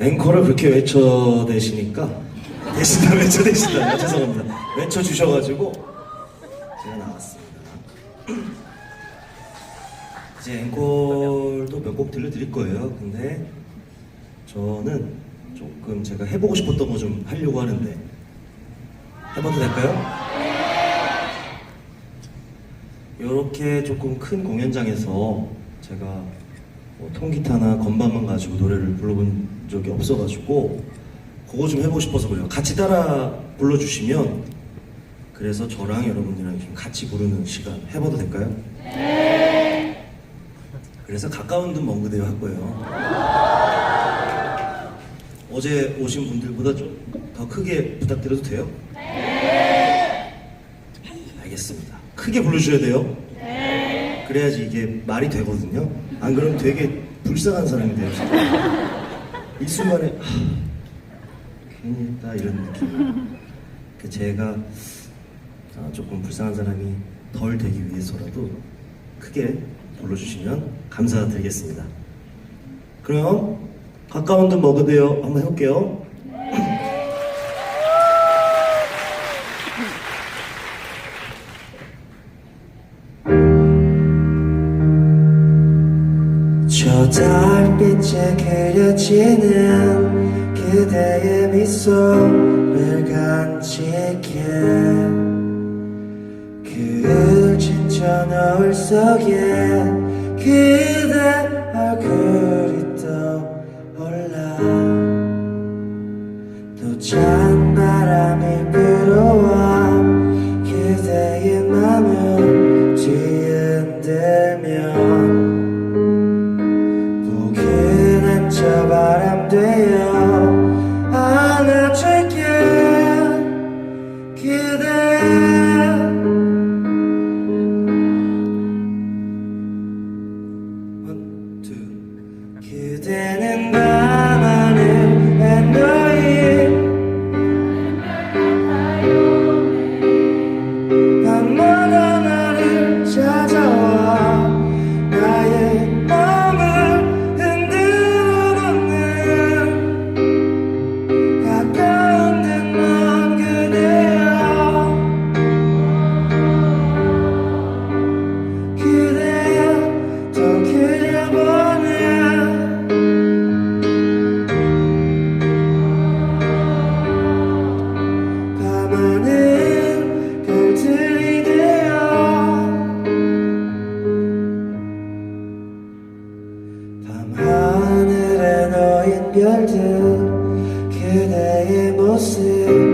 앵커를 그렇게 외쳐대시니까. 대신다 외쳐대신다 죄송합니다. 외쳐주셔가지고 제가 나왔습니다. 이제 앵콜도 몇 곡 들려드릴 거예요. 근데 저는 조금 제가 해보고 싶었던 거 좀 하려고 하는데. 해봐도 될까요? 이렇게 조금 큰 공연장에서 제가 뭐 통기타나 건반만 가지고 노래를 불러본 적이 없어가지고 그거 좀 해보고 싶어서 그래요. 같이 따라 불러주시면 그래서 저랑 여러분들이랑 좀 같이 부르는 시간 해봐도 될까요? 네. 그래서 가까운 듯 먼 그대요 할 거예요. 어제 오신 분들보다 좀 더 크게 부탁드려도 돼요? 알겠습니다. 크게 불러주셔야 돼요. 그래야지 이게 말이 되거든요. 안 그러면 되게 불쌍한 사람이 돼요. 진짜. 이 순간에 하, 괜히 했다 이런 느낌. 그 제가 아, 조금 불쌍한 사람이 덜 되기 위해서라도 크게 불러주시면 감사드리겠습니다. 그럼 가까운 듯 먹으세요. 한번 해볼게요. 저 달빛에 그려지는 그대의 미소를 간직해. 그을진 저 노을 속에 그대 얼굴이 떠올라. 또 찬바람이 불어와 그대의 마음을 뒤흔들면 Give yourself